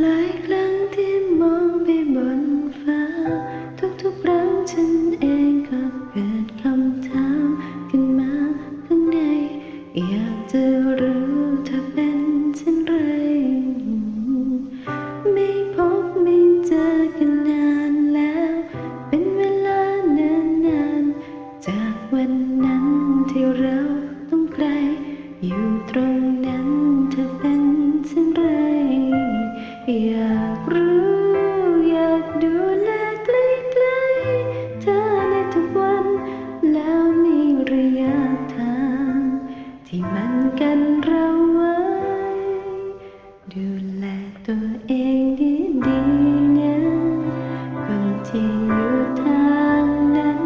หลายครั้งที่มองไปบนฟ้า ทุกๆครั้งฉันเองก็เกิดคำถามขึ้นมาข้างในอยากจะรู้เธอเป็นเช่นไร ไม่พบไม่เจอกันนานแล้ว เป็นเวลานานๆจากวันนั้นที่เราต้องไกลอยู่ตรง กันเราไว้ ดูแลตัวเองดีๆนะคนที่อยู่ทางนั้น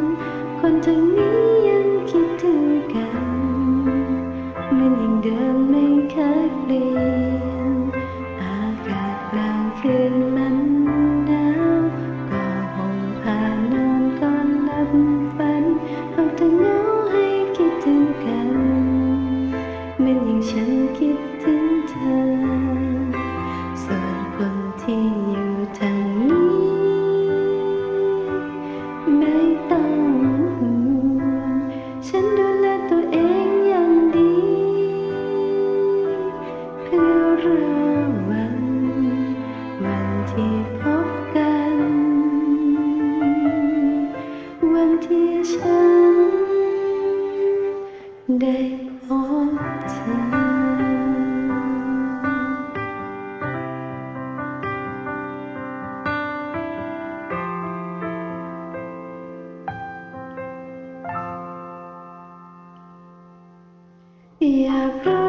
คนทางนี้ยังคิดถึงกัน มันยังเดิมไม่เคยเปลี่ยน เหมันอย่างฉันคิดถึงเธอ ส่วนคนที่อยู่ทางนี้ ไม่ต้องห่วงฉันดูแลตัวเองอย่างดี เพื่อรอวัน วันที่พบกัน วันที่ฉันได้ อ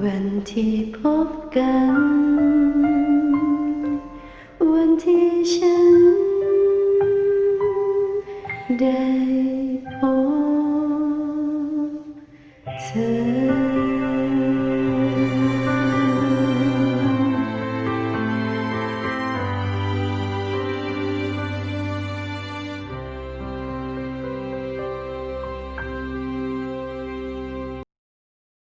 วันที่พบกัน วันที่ฉัน ได้พบเธอ